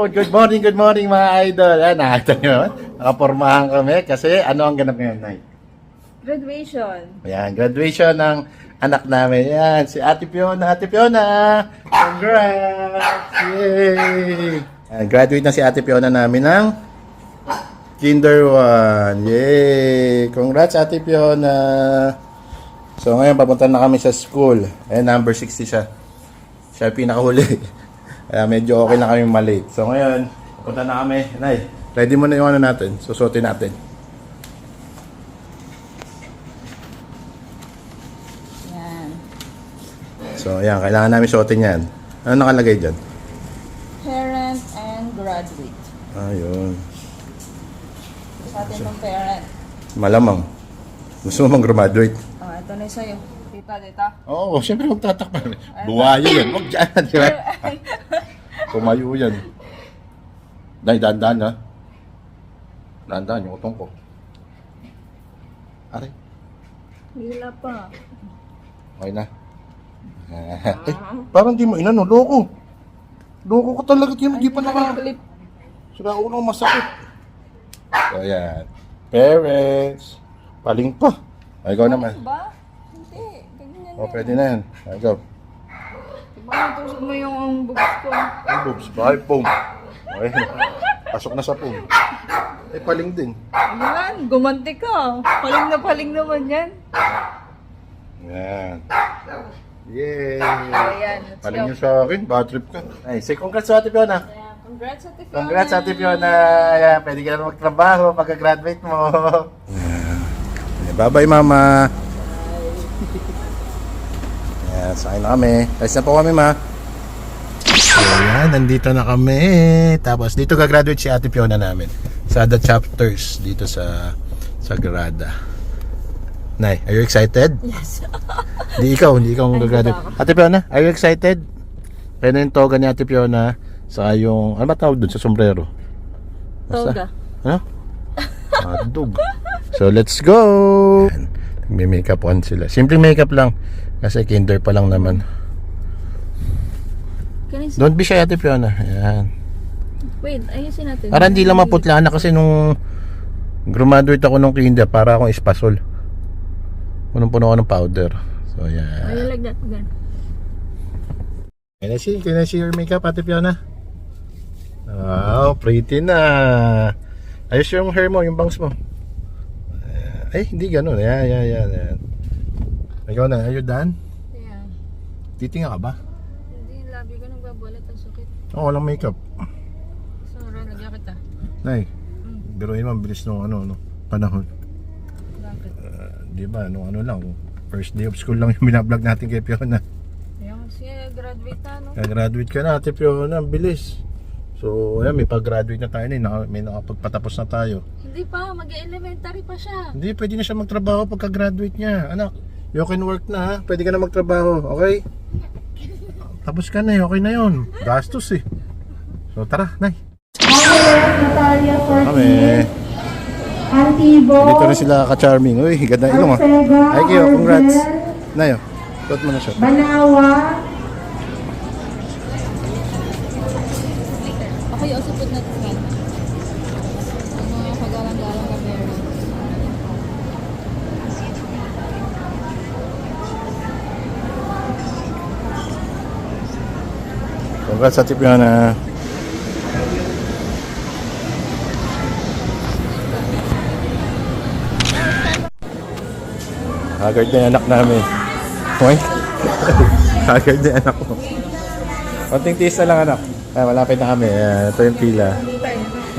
Good morning, good morning mga idol. Ayan, nakita nyo naman. Nakapormahan kami kasi ano ang ganap ngayon, Nay? Graduation. Ayan, graduation ng anak namin. Ayan, si Ate Fiona. Ate Fiona! Congrats! Yay! Ayan, graduate na si Ate Fiona namin ng Kinder 1. Yay! Congrats, Ate Fiona! So, ngayon, papunta na kami sa school. Ayan, number 60 siya. Siya yung pinakahuli. Kaya medyo okay na kami malate. So, ngayon, papunta na kami. Nay, ready mo na yung ano natin. Susuotin natin. Yan. So, ayan, kailangan namin suotin yan. Ano nakalagay dyan? Parent and graduate. Ayun. Sa atin ng parent. Malamang. Gusto mo mag-graduate? Oh, ito na yung sa'yo. Tita, tita. Oo, oh, siyempre magtatakpan. Buwayo yan. Huwag dyan, di ba? Tumayo yan. Dahil dahan-dahan ha. Dahan-dahan yung utong ko. Aray, Hila pa. okay na. eh, parang di mo inano, loko. Loko ka talaga, di, di pa naka... Sira ulo masakit. So, ayan. Parents. Paling pa. Ay, ikaw naman. Ba? Hindi. Ganyan O, yan. pwede na yan. Ay, ikaw. Diba natusok mo yung bukas ko? Ay, boobs. Bye, pong. Okay. Pasok na sa pong. Eh, paling din. Ayan, gumanti ka. Paling na paling naman yan. Yan. Yay! Ayan, let's Paling go. nyo sa akin. Bad trip ka. Ay, say congrats sa Ate Fiona. Ayan, congrats Ate Fiona. Congrats Ate Fiona. Ayan, pwede ka na magtrabaho pagka-graduate mo. Ayan. Bye-bye, Mama. Ayan, sakay na kami. Alis na po kami, Ma. So, yan, nandito na kami. Tapos, dito gagraduate si Ate Fiona namin. Sa the chapters dito sa sa Grada. Nay, are you excited? Yes. Di ikaw, hindi ikaw gagraduate. hindi Ate Fiona, are you excited? Kaya na yung toga ni Ate Fiona sa yung, ano ba tawag dun sa sombrero? Toga. Ano? Adog. So, let's go! May makeup on sila. Simpleng makeup lang. Kasi kinder pa lang naman. Don't be shy, Ate Fiona. Ayan. Wait, ayusin natin. Para hindi lang maputla na kasi nung graduate ako nung kinder, para akong espasol. Punong-puno ako ng powder. So, I ayan. like that again. Can I see? Can I see your makeup, Ate Fiona? Wow, pretty na. Ayos yung hair mo, yung bangs mo. Ay, hindi ganun. Yan, yan, yan, yan. Ikaw na, are you done? Yeah. Titinga ka ba? Hindi, labi ko nang babalat. Ang sakit. Oo, walang makeup. Sara, lagyan kita. Nay, biruin mo, bilis nung ano, no, panahon. Bakit? Di ba, nung ano lang, first day of school lang yung binablog natin kay Fiona. Ayan, sige, graduate na, no? Kaya-graduate ka na, Ate Fiona, ang bilis. So, ayan, may pag-graduate na tayo na, eh. Naka- may nakapagpatapos na tayo. Hindi pa, mag-elementary pa siya. Hindi, pwede na siya magtrabaho pagka-graduate niya. Anak, you can work na ha. Pwede ka na magtrabaho, okay? Tapos ka na eh, okay na yun. Gastos eh. So tara, nay. Natalia Kami. Antibo, Dito na sila ka-charming. Uy, ganda ng ilong ah. Ay, kayo, congrats. Orzel, Nay, oh. Suot mo na siya. Banawa, Congrats sa tip yun ah. Haggard na yung anak namin. Hoy. Haggard na yung anak ko. Konting tiis na lang anak. Ay, malapit na kami. Ayan, ito yung pila.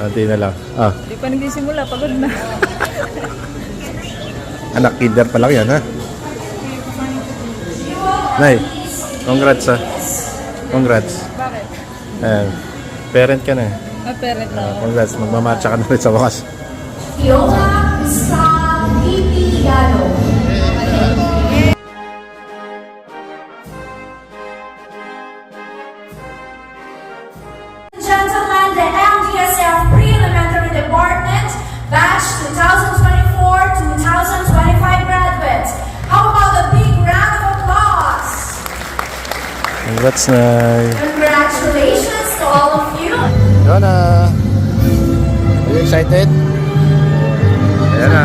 Konti na lang. Ah, Hindi pa nagsisimula, pagod na. anak, kinder pa lang yan ha. Nay, congrats ha. Congrats. Bakit? Ayan, parent ka na. eh. Ah, parent na. Ah, congrats, magmamatcha ka na rin sa wakas. Fiona sa Pipigano. Congrats, Nay. Congratulations to all of you. Fiona. Are you excited? Ayan na.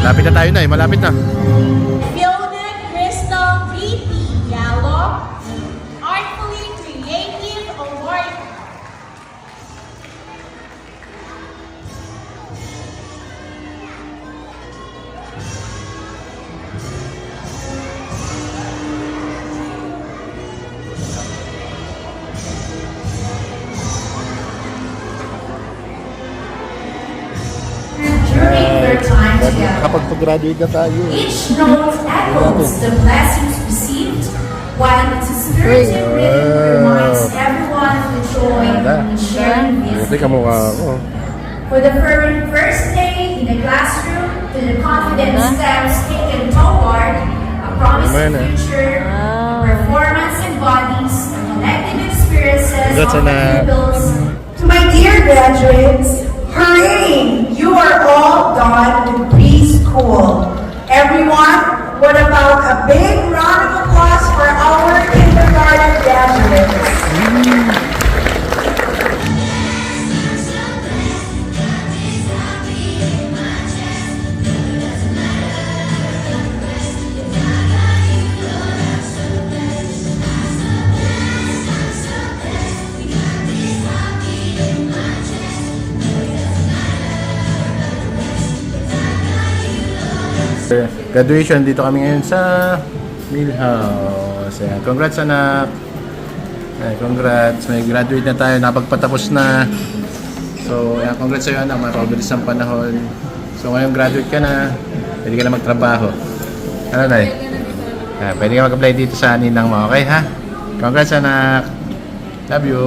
Malapit na tayo na eh. Malapit na. Fiona Crystal BP Kapag pag-graduate na tayo. each note echoes the blessings received, while its spirited rhythm reminds everyone of the joy in sharing Buti this. ka. For the very first day in the classroom, to the confident steps taken toward a promising Amen, eh. future, performance embodies the collective experiences Congrats, of the pupils To my dear graduates, hooray! You are all done preschool. Everyone, what about a big round of applause Graduation, dito kami ngayon sa Millhouse. Ayan. Congrats anak. Ayan, congrats. May graduate na tayo. Napagpatapos na. So, ayan, congrats sa'yo anak. Mapabilis ang panahon. So, ngayon graduate ka na. Pwede ka na magtrabaho. Ano na eh? Pwede ka mag-apply dito sa ninang mo. Okay ha? Congrats anak. Love you.